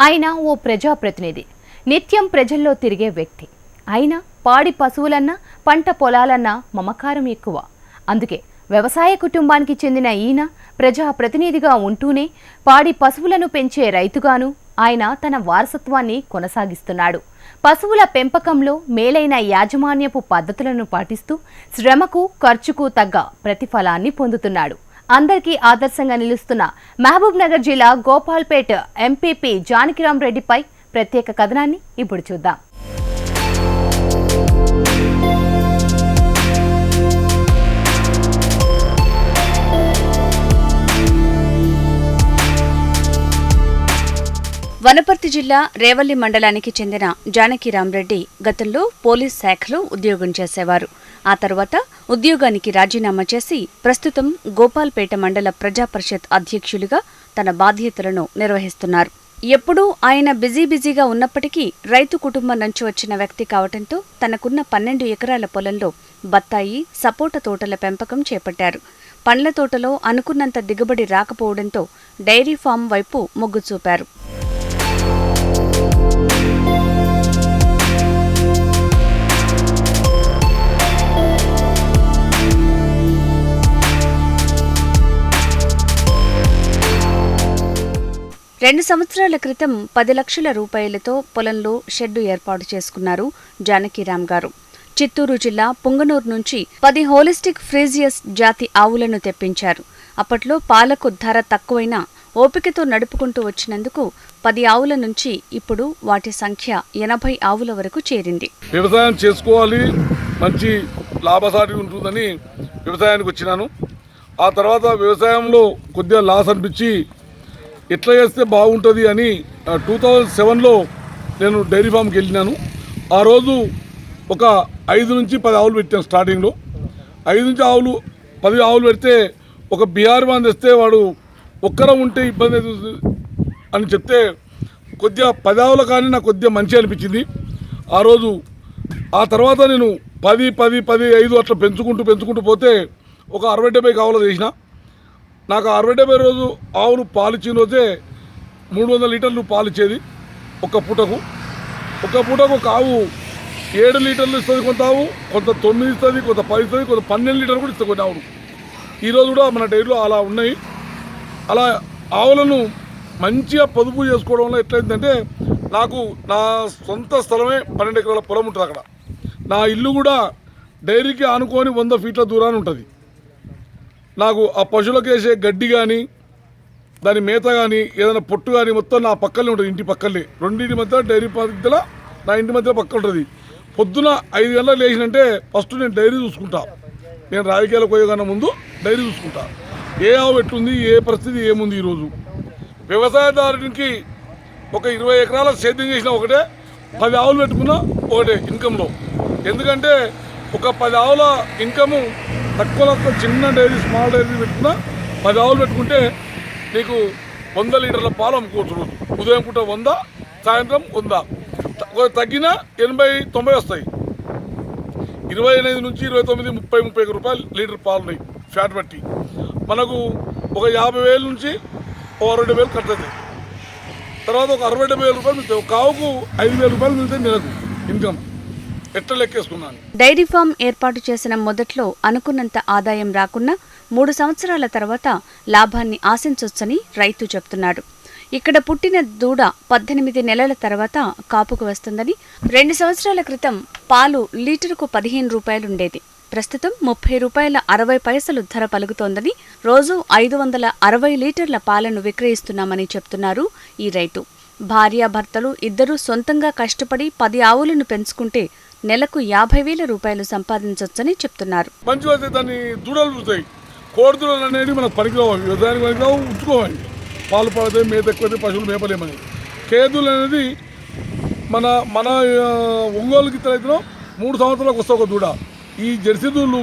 ఆయన ఓ ప్రజాప్రతినిధి. నిత్యం ప్రజల్లో తిరిగే వ్యక్తి. అయినా పాడి పశువులన్నా పంట పొలాలన్నా మమకారం ఎక్కువ. అందుకే వ్యవసాయ కుటుంబానికి చెందిన ఈయన ప్రజా ప్రతినిధిగా ఉంటూనే పాడి పశువులను పెంచే రైతుగాను ఆయన తన వారసత్వాన్ని కొనసాగిస్తున్నాడు. పశువుల పెంపకంలో మేలైన యాజమాన్యపు పద్ధతులను పాటిస్తూ శ్రమకు ఖర్చుకు తగ్గ ప్రతిఫలాన్ని పొందుతున్నాడు. అందరికీ ఆదర్శంగా నిలుస్తున్న మహబూబ్ నగర్ జిల్లా గోపాల్పేట్ ఎంపీపీ జానకిరాం రెడ్డిపై ప్రత్యేక కథనాన్ని ఇప్పుడు చూద్దాం. వనపర్తి జిల్లా రేవల్లి మండలానికి చెందిన జానకిరాంరెడ్డి గతంలో పోలీస్ శాఖలో ఉద్యోగం చేసేవారు. ఆ తర్వాత ఉద్యోగానికి రాజీనామా చేసి ప్రస్తుతం గోపాల్పేట మండల ప్రజా పరిషత్ అధ్యక్షులుగా తన బాధ్యతలను నిర్వహిస్తున్నారు. ఎప్పుడూ ఆయన బిజీ బిజీగా ఉన్నప్పటికీ రైతు కుటుంబం నుంచి వచ్చిన వ్యక్తి కావటంతో తనకున్న పన్నెండు ఎకరాల పొలంలో బత్తాయి సపోట తోటల పెంపకం చేపట్టారు. పండ్ల తోటలో అనుకున్నంత దిగుబడి రాకపోవడంతో డైరీ ఫామ్ వైపు మొగ్గు చూపారు. రెండు సంవత్సరాల క్రితం పది లక్షల రూపాయలతో పొలంలో షెడ్డు ఏర్పాటు చేసుకున్నారు జానకిరామ్ గారు. చిత్తూరు జిల్లా పుంగనూరు నుంచి పది హోలిస్టిక్ ఫ్రీజియస్ జాతి ఆవులను తెప్పించారు. అప్పట్లో పాలకు ధర తక్కువైనా ఓపికతో నడుపుకుంటూ వచ్చినందుకు పది ఆవుల నుంచి ఇప్పుడు వాటి సంఖ్య ఎనభై ఆవుల వరకు చేరింది. వ్యవసాయం చేసుకోవాలి మంచి లాభసాటి ఉంటుందని వ్యవసాయానికి వచ్చినాను. ఆ తర్వాత వ్యవసాయంలో కొద్దిగా లాస్ అనిపించి ఎట్లా చేస్తే బాగుంటుంది అని టూ థౌజండ్ సెవెన్లో నేను డైరీ ఫామ్కి వెళ్ళినాను. ఆ రోజు ఒక ఐదు నుంచి పది ఆవులు పెట్టాను స్టార్టింగ్లో ఐదు నుంచి ఆవులు పది ఆవులు పెడితే ఒక బీహార్ మంది తెస్తే వాడు ఒక్కరం ఉంటే ఇబ్బంది అవుతుంది అని చెప్తే కొద్దిగా పది ఆవులు కానీ నాకు కొద్దిగా మంచి అనిపించింది. ఆ రోజు ఆ తర్వాత నేను పది పది పది ఐదు అట్లా పెంచుకుంటూ పెంచుకుంటూ పోతే ఒక అరవై డెబ్బై కావాలో చేసిన. నాకు అరవై డెబ్బై రోజు ఆవులు పాలు రోజే మూడు వందల లీటర్లు పాలు ఇచ్చేది ఒక పూటకు. ఒక పూటకు ఒక ఆవు ఏడు లీటర్లు ఇస్తుంది కొంత ఆవు కొంత తొమ్మిది ఇస్తుంది కొంత పది ఇస్తుంది కొంత పన్నెండు లీటర్లు కూడా ఇస్తుంది కొన్ని ఆవులు ఈరోజు కూడా మన డైరీలో అలా ఉన్నాయి. అలా ఆవులను మంచిగా పొదుపు చేసుకోవడం వల్ల ఎట్లయిందంటే నాకు నా సొంత స్థలమే పన్నెండు ఎకరాల పొలం ఉంటుంది అక్కడ. నా ఇల్లు కూడా డైరీకి ఆనుకొని వంద ఫీట్ల దూరాన్ని ఉంటుంది. నాకు ఆ పశువులకు వేసే గడ్డి కానీ దాని మేత కానీ ఏదైనా పొట్టు కానీ మొత్తం నా పక్కనే ఉంటుంది ఇంటి పక్కనే. రెండింటి మధ్య డైరీ మధ్యలో నా ఇంటి మధ్య పక్క ఉంటుంది. పొద్దున ఐదు గంటలకు లేచినంటే ఫస్ట్ నేను డైరీ చూసుకుంటా. నేను రాజకీయాలకు పోయేకన్నా ముందు డైరీ చూసుకుంటా. ఏ ఆవు ఎట్లుంది ఏ పరిస్థితి ఏముంది ఈరోజు? వ్యవసాయదారునికి ఒక ఇరవై ఎకరాల సేద్యం చేసిన ఒకటే పది ఆవులు పెట్టుకున్నా ఒకటే ఇన్కంలో ఎందుకంటే ఒక పది ఆవుల ఇన్కము తక్కువ తక్కువ చిన్న డైరీ స్మాల్ డైరీ పెట్టుకున్నా పది ఆవులు పెట్టుకుంటే నీకు వంద లీటర్ల పాలు అమ్ముకోవచ్చు రోజు. ఉదయం పూట వంద సాయంత్రం వంద. తగ్గిన ఎనభై తొంభై వస్తాయి. ఇరవై ఎనిమిది నుంచి ఇరవై తొమ్మిది ముప్పై ముప్పై ఒక రూపాయలు లీటర్ పాలు ఉన్నాయి ఫ్యాట్ బట్టి. మనకు ఒక యాభై వేల నుంచి ఓ అరవై వేలు కట్టదు తర్వాత ఒక అరవై డెబ్బై వేల రూపాయలు మిగులుతాయి. ఒక కావుకు ఐదు వేల రూపాయలు మిగులుతాయి నెలకు ఇన్కమ్. డైరీ ఫామ్ ఏర్పాటు చేసిన మొదట్లో అనుకున్నంత ఆదాయం రాకున్నా మూడు సంవత్సరాల తర్వాత లాభాన్ని ఆశించొచ్చని రైతు చెప్తున్నాడు. ఇక్కడ పుట్టిన దూడ పద్దెనిమిది నెలల తర్వాత కాపుకు వస్తుందని రెండు సంవత్సరాల క్రితం పాలు లీటరుకు పదిహేను రూపాయలుండేది. ప్రస్తుతం ముప్పై రూపాయల అరవై పైసలు ధర పలుకుతోందని రోజు ఐదు వందల అరవై లీటర్ల పాలను విక్రయిస్తున్నామని చెప్తున్నారు ఈ రైతు. భార్యాభర్తలు ఇద్దరూ సొంతంగా కష్టపడి పది ఆవులను పెంచుకుంటే నెలకు యాభై వేల రూపాయలు సంపాదించొచ్చని చెప్తున్నారు. మంచిగా దాన్ని దూడలు పుడతాయి కోడి దూడలు అనేది మనకు పనికిరావు వ్యవసాయానికి పనికిరావు ఉంచుకోవాలి పాలు పడతాయి మేత ఎక్కువైతే పశువులు మేపలేమని. కేదులు అనేది మన మన ఒంగోలు గిత్తలు అయితే మూడు సంవత్సరాలకు వస్తే ఒక దూడ. ఈ జెర్సీ దూళ్ళు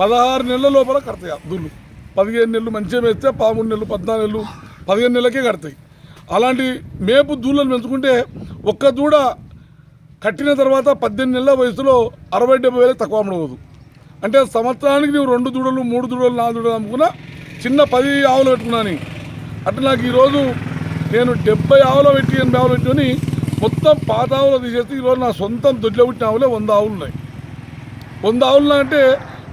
పదహారు నెలల లోపల కడతాయి ఆ దూళ్ళు. పదిహేను నెలలు మంచిగా మేస్తే పదమూడు నెలలు పద్నాలుగు నెలలు పదిహేను నెలలకే కడతాయి. అలాంటి మేపు దూళ్ళను పెంచుకుంటే ఒక్క దూడ కట్టిన తర్వాత పద్దెనిమిది నెలల వయసులో అరవై డెబ్బై వేలకు తక్కువ అమ్మడవద్దు అంటే సంవత్సరానికి నువ్వు రెండు దూడలు మూడు దూడలు నాలుగు దూడలు అమ్ముకున్నా చిన్న పది ఆవులు పెట్టుకున్నాను అట్లా నాకు ఈరోజు నేను డెబ్బై ఆవులు పెట్టి ఎనభై ఆవులు పెట్టుకొని మొత్తం పాత ఆవులు తీసేస్తే ఈరోజు నా సొంతం దొడ్లో పుట్టిన ఆవులే వంద ఆవులు ఉన్నాయి. వంద ఆవులు అంటే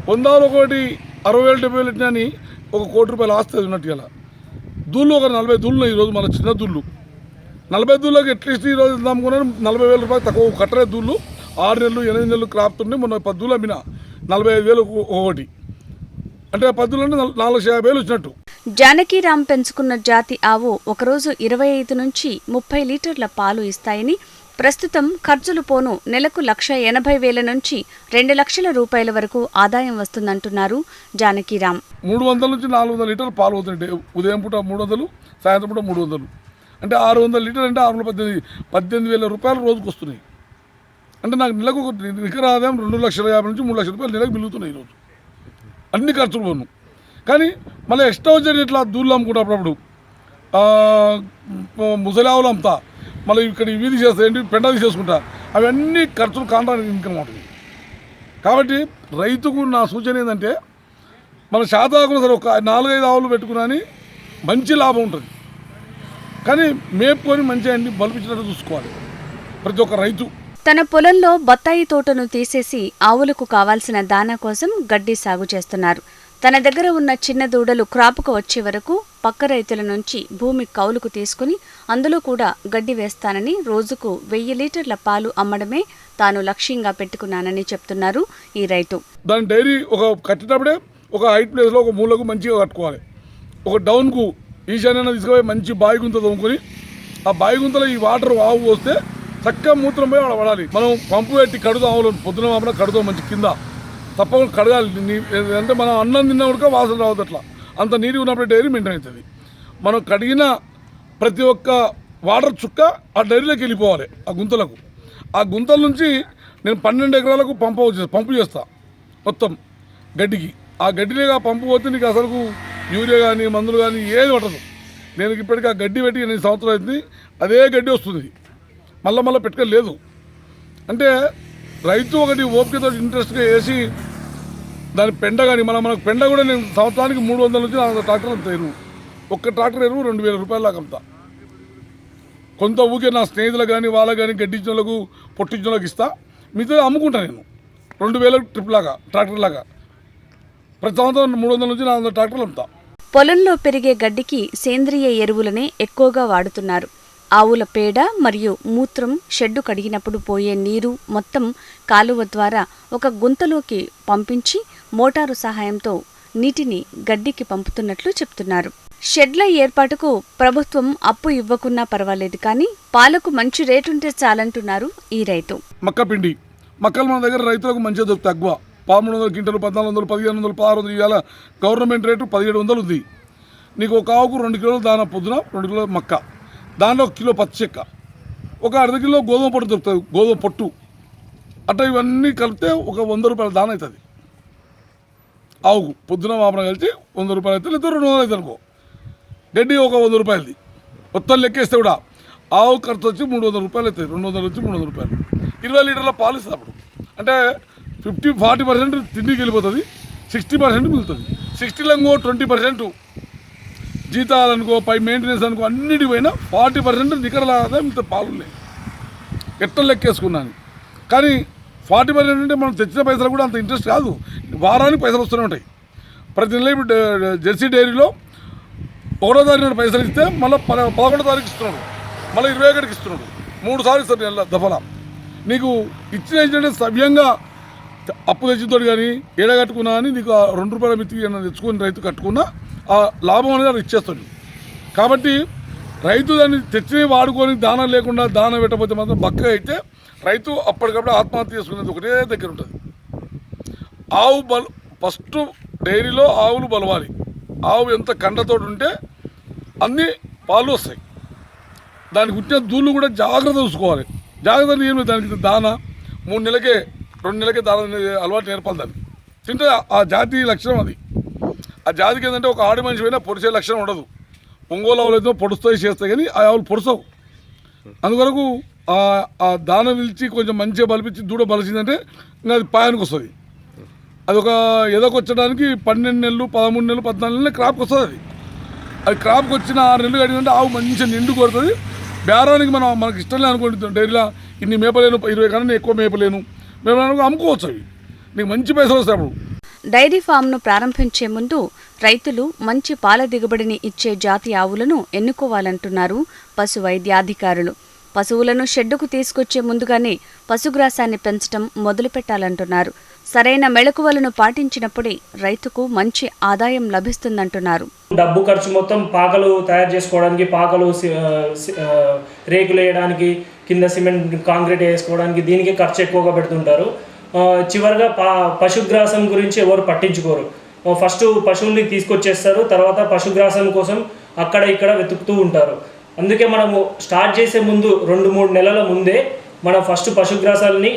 వంద ఆవులు ఒకటి అరవై వేలు డెబ్బై వేలు పెట్టినా ఒక కోటి రూపాయలు ఆస్తి ఉన్నట్టుగా. ఉన్నట్టు ఇలా దూళ్ళు ఒక నలభై దూళ్ళు ఉన్నాయి ఈరోజు మన చిన్న దూళ్ళు. నలభై దూళ్ళకి అట్లీస్ట్ ఈరోజు నమ్ముకున్నాను నలభై వేల రూపాయలు తక్కువ కట్టరే దూళ్ళు. ఆరు నెలలు ఎనిమిది నెలలు క్రాప్ ఉండి మొన్న పది దూళ్ళు అమ్మిన నలభై ఐదు వేలు ఒకటి. అంటే పది నల్- నాలుగు యాభై వేలు వచ్చినట్టు. జానకీరామ్ పెంచుకున్న జాతి ఆవు ఒకరోజు ఇరవై ఐదు నుంచి ముప్పై లీటర్ల పాలు ఇస్తాయని ప్రస్తుతం ఖర్చులు పోను నెలకు లక్ష ఎనభై వేల నుంచి రెండు లక్షల రూపాయల వరకు ఆదాయం వస్తుందంటున్నారు జానకీరామ్ మూడు వందల నుంచి నాలుగు వందల లీటర్లు పాలు అవుతుంటాయి ఉదయం పూట మూడు వందలు సాయంత్రం పూట మూడు వందలు. అంటే ఆరు వందల లీటర్ అంటే ఆరు వందల పద్దెనిమిది పద్దెనిమిది వేల రూపాయలు రోజుకు వస్తున్నాయి. అంటే నాకు నెలకు ఒక నికర ఆదాయం రెండు లక్షల యాభై నుంచి మూడు లక్షల రూపాయలు నెలకు మిగులుతున్నాయి ఈరోజు. అన్ని ఖర్చులు పోను. కానీ మళ్ళీ ఎక్స్ట్రా వచ్చేది ఇట్లా దూళ్ళు అమ్ముకుంటా అప్పుడప్పుడు? ఆ, అమ్ముతా మళ్ళీ ఇక్కడ వీధి చేస్తా ఏంటి పెండ తీసేసుకుంటా. అవన్నీ ఖర్చులు కాంట్రాక్ట్ ఇన్కమ్ ఉంటుంది కాబట్టి రైతుకు నా సూచన ఏంటంటే మన శాతాకులు సరే ఒక నాలుగైదు ఆవులు పెట్టుకుని మంచి లాభం ఉంటుంది. కానీ మేపుకొని మంచిగా అన్ని బలిపించినట్టు చూసుకోవాలి. ప్రతి ఒక్క రైతు. తన పొలంలో బత్తాయి తోటను తీసేసి ఆవులకు కావాల్సిన దానా కోసం గడ్డి సాగు చేస్తున్నారు. తన దగ్గర ఉన్న చిన్న దూడలు క్రాపుకు వచ్చే వరకు పక్క రైతుల నుంచి భూమి కౌలుకు తీసుకుని అందులో కూడా గడ్డి వేస్తానని రోజుకు వెయ్యి లీటర్ల పాలు అమ్మడమే తాను లక్ష్యంగా పెట్టుకున్నానని చెప్తున్నారు ఈ రైతు. దాని డైరీ ఒక కట్టేటప్పుడే ఒక హైట్ ప్లేస్లో ఒక మూలకు మంచిగా కట్టుకోవాలి. ఒక డౌన్కు ఈశాన్యాన్ని తీసుకుపోయి మంచి బావి గుంత తోముకొని ఆ బావి గుంతలో ఈ వాటర్ ఆవు పోస్తే చక్కగా మూత్రం పోయి అక్కడ పడాలి. మనం పంపు పెట్టి కడుదాం ఆవులు పొద్దున మాపన కడుదాం మంచి కింద. తప్పకుండా కడగాలి. నీ- అంటే మనం అన్నం తిన్నా కూడా వాసన రావద్దు అట్లా. అంత నీరు ఉన్నప్పుడు డైరీ మెయింటైన్ అవుతుంది. మనం కడిగిన ప్రతి ఒక్క వాటర్ చుక్క ఆ డైరీలోకి వెళ్ళిపోవాలి ఆ గుంతలకు. ఆ గుంతల నుంచి నేను పన్నెండు ఎకరాలకు పంపు పంపు చేస్తా మొత్తం గడ్డికి. ఆ గడ్డిలో పంపు పోతే నీకు అసలు యూరియా కానీ మందులు కానీ ఏది పట్టదు. నేను ఇప్పటికీ ఆ గడ్డి పెట్టి ఎనిమిది సంవత్సరాలు అయింది అదే గడ్డి వస్తుంది. మళ్ళీ మళ్ళీ పెట్టుకోలేదు అంటే రైతు ఒకటి ఓపికతో ఇంట్రెస్ట్గా వేసి దాని పెండ కానీ మన మనకు పెండ కూడా నేను సంవత్సరానికి మూడు వందల నుంచి నాలుగు ట్రాక్టర్ అంత ఎరువు ఒక్క ట్రాక్టర్ ఎరువు రెండు వేల రూపాయల దాకా కొంత ఊకే నా స్నేహితులకు కానీ వాళ్ళకి కానీ గడ్డించిన వాళ్ళకు పొట్టించిన వాళ్ళకి ఇస్తా. మిగతా అమ్ముకుంటాను నేను. రెండు వేల ట్రిప్ లాగా ట్రాక్టర్ లాగా. ప్రతి సంవత్సరం మూడు వందల నుంచి నాలుగు వందల ట్రాక్టర్లు అమ్ముతా. పొలంలో పెరిగే గడ్డికి సేంద్రియ ఎరువులనే ఎక్కువగా వాడుతున్నారు. ఆవుల పేడ మరియు మూత్రం షెడ్డు కడిగినప్పుడు పోయే నీరు మొత్తం కాలువ ద్వారా ఒక గుంతలోకి పంపించి మోటారు సహాయంతో నీటిని గడ్డికి పంపుతున్నట్లు చెప్తున్నారు. షెడ్ల ఏర్పాటుకు ప్రభుత్వం అప్పు ఇవ్వకున్నా పర్వాలేదు కానీ పాలకు మంచి రేటుంటే చాలంటున్నారు ఈ రైతు. మక్కపిండి మక్కలు మన దగ్గర రైతులకు మంచిగా దొరుకుతాయి తక్కువ పదమూడు వందల క్వింటలు పద్నాలుగు వందలు పదిహేను వందలు పదహారు వందలు ఇవాళ గవర్నమెంట్ రేటు పదిహేడు వందలు ఉంది. నీకు ఒక ఆవుకు రెండు కిలోలు దానా పొద్దున రెండు కిలోలు మక్క. దానిలో ఒక కిలో పచ్చిచెక్క ఒక అర్ధ కిలో గోధుమ పొట్టు దొరుకుతుంది. గోధుమ పొట్టు. అట్లా ఇవన్నీ కలిపితే ఒక వంద రూపాయల దాన అవుతుంది. ఆవుకు పొద్దున మాపన కలిసి వంద రూపాయలు అయితే లేదా రెండు వందలు అవుతుంది అనుకో. గడ్డి ఒక వంద రూపాయలది. మొత్తం లెక్కేస్తే కూడా ఆవు ఖర్చు వచ్చి మూడు వందల రూపాయలు అవుతుంది. రెండు వందలు వచ్చి మూడు వందల రూపాయలు. ఇరవై లీటర్ల పాలు ఇస్తుంది అప్పుడు. అంటే ఫిఫ్టీ ఫార్టీ పర్సెంట్ తిండికి వెళ్ళిపోతుంది. సిక్స్టీ పర్సెంట్ మిగులుతుంది. సిక్స్టీలో ఇంకో ట్వంటీ పర్సెంట్ జీతాలు అనుకో పై మెయింటెనెన్స్ అనుకో అన్నిటి పోయినా ఫార్టీ పర్సెంట్ నికరలాగా ఇంత పాలు ఉన్నాయి లెక్కేసుకున్నాను. కానీ ఫార్టీ పర్సెంట్ అంటే మనం తెచ్చిన పైసలు కూడా అంత ఇంట్రెస్ట్ కాదు. వారానికి పైసలు వస్తూనే ఉంటాయి. ప్రతి నెల ఇప్పుడు జెర్సీ డైరీలో ఒకటో తారీఖు పైసలు ఇస్తే మళ్ళీ పద పదకొండో తారీఖు ఇస్తున్నాడు. మళ్ళీ ఇరవై ఒకటికి ఇస్తున్నాడు. మూడు సార్లు ఇస్తాడు నెల దఫలా. నీకు ఇచ్చిన ఏంటంటే సవ్యంగా అప్పు తెచ్చిన కానీ ఏడగట్టుకున్నా అని నీకు ఆ రెండు రూపాయల మిత్తి ఏమైనా తెచ్చుకొని రైతు కట్టుకున్నా ఆ లాభం అనేది అది ఇచ్చేస్తాడు. కాబట్టి రైతు దాన్ని తెచ్చి వాడుకొని దానం లేకుండా దానం పెట్టకపోతే మాత్రం బక్కగా అయితే రైతు అప్పటికప్పుడు ఆత్మహత్య చేసుకునేది ఒకటే దగ్గర ఉంటుంది. ఆవు బల్ ఫస్ట్ డైరీలో ఆవులు బలవాలి. ఆవు ఎంత కండతో ఉంటే అన్నీ పాలు వస్తాయి. దానికి పుట్టిన దూళ్ళు కూడా జాగ్రత్త చూసుకోవాలి. జాగ్రత్త ఏమి? దానికి దాన. మూడు నెలలకే రెండు నెలలకి దాని అనేది అలవాటు నేర్పాలి దానికి. తింటే ఆ జాతి లక్షణం అది. ఆ జాతికి ఏంటంటే ఒక ఆడి మనిషి అయినా పొడిచే లక్షణం ఉండదు. ఒంగోలు ఆవులు అయితే పొడుస్తాయి చేస్తాయి కానీ ఆ ఆవులు పొడుస్తావు. అందువరకు ఆ దాన పిలిచి కొంచెం మంచిగా బలిపించి దూడ బలిచిందంటే ఇంకా అది పాయానికి వస్తుంది. అది ఒక ఎదకొచ్చడానికి పన్నెండు నెలలు పదమూడు నెలలు పద్నాలుగు నెలలు క్రాప్కి వస్తుంది అది. అది క్రాప్కి వచ్చిన ఆరు నెలలు కడిగిందంటే ఆవు మంచిగా నిండు కొడుతుంది బేరానికి మనం మనకి ఇష్టం లేదు అనుకోండి డైరీలో ఇన్ని మేపలేను ఇరవై కన్నా ఎక్కువ మేపలేను. మేము అమ్ముకోవచ్చు అవి. నీకు మంచి పైసలు వస్తాయి అప్పుడు. డైరీ ఫామ్ను ప్రారంభించే ముందు రైతులు మంచి పాల దిగుబడిని ఇచ్చే జాతి ఆవులను ఎన్నుకోవాలంటున్నారు పశు వైద్యాధికారులు. పశువులను షెడ్డుకు తీసుకొచ్చే ముందుగానే పశుగ్రాసాన్ని పెంచడం మొదలుపెట్టాలంటున్నారు. సరైన మెళకువలను పాటించినప్పుడే రైతుకు మంచి ఆదాయం లభిస్తుందంటున్నారు. డబ్బు ఖర్చు మొత్తం పాకలు తయారు చేసుకోవడానికి పాకలు రేకులు వేయడానికి కింద సిమెంట్ కాంక్రీట్ వేసుకోవడానికి దీనికి ఖర్చు ఎక్కువగా పెడుతుంటారు. చివరిగా పా పశుగ్రాసం గురించి ఎవరు పట్టించుకోరు. ఫస్ట్ పశువుల్ని తీసుకొచ్చేస్తారు తర్వాత పశుగ్రాసం కోసం అక్కడ ఇక్కడ వెతుకుతూ ఉంటారు. అందుకే మనము స్టార్ట్ చేసే ముందు రెండు మూడు నెలల ముందే మనం ఫస్ట్ పశుగ్రాసాలని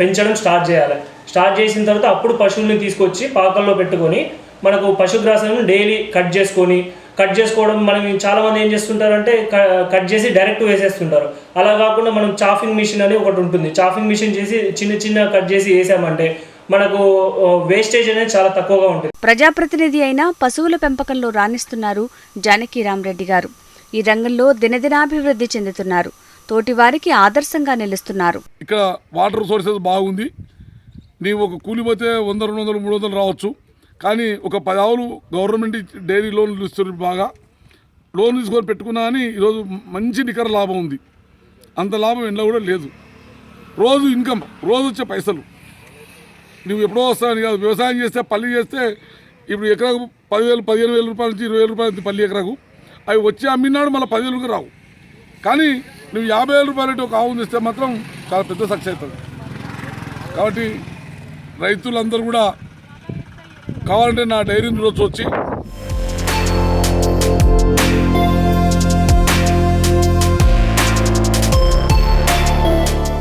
పెంచడం స్టార్ట్ చేయాలి. స్టార్ట్ చేసిన తర్వాత అప్పుడు పశువుల్ని తీసుకొచ్చి పాకల్లో పెట్టుకొని మనకు పశుగ్రాసాలను డైలీ కట్ చేసుకొని కట్ చేసుకోవడం మనం చాలా మంది ఏం చేస్తుంటారంటే క- కట్ చేసి డైరెక్ట్ వేసేస్తుంటారు. అలా కాకుండా మనం చాఫింగ్ మిషన్ అని ఒకటి ఉంటుంది. చాఫింగ్ మిషన్ చేసి చిన్న చిన్న కట్ చేసి వేసామంటే మనకు వేస్టేజ్ అనేది చాలా తక్కువగా ఉంటుంది. ప్రజాప్రతినిధి అయిన పశువుల పెంపకంలో రాణిస్తున్నారు జానకిరామరెడ్డి గారు. ఈ రంగంలో దినదినాభివృద్ధి చెందుతున్నారు. తోటివారికి ఆదర్శంగా నిలుస్తున్నారు. ఇక్కడ వాటర్ సోర్సెస్ బాగుంది. నీవు ఒక కూలి పోతే వంద రెండు వందలు మూడు వందలు రావచ్చు. కానీ ఒక పది ఆవులు గవర్నమెంట్ ఇచ్చి డైరీ లోన్లు ఇస్తున్నారు బాగా. లోన్ తీసుకొని పెట్టుకున్నా అని ఈరోజు మంచి నికర లాభం ఉంది. అంత లాభం ఎండ్లో కూడా లేదు. రోజు ఇన్కమ్ రోజు వచ్చే పైసలు. నువ్వు ఎప్పుడో వస్తావని కాదు వ్యవసాయం చేస్తే పల్లి చేస్తే ఇప్పుడు ఎకరాకు పదివేలు పదిహేను వేల రూపాయల నుంచి ఇరవై వేల రూపాయలు అవుతుంది పల్లి ఎకరాకు. అవి వచ్చి అమ్మినాడు మళ్ళీ పదివేలకు రావు. కానీ నువ్వు యాభై వేల రూపాయలు ఒక ఆవును ఇస్తే మాత్రం చాలా పెద్ద సక్సెస్ అవుతుంది. కాబట్టి రైతులందరూ కూడా కావాలంటే నా డైరీని రోజు వచ్చి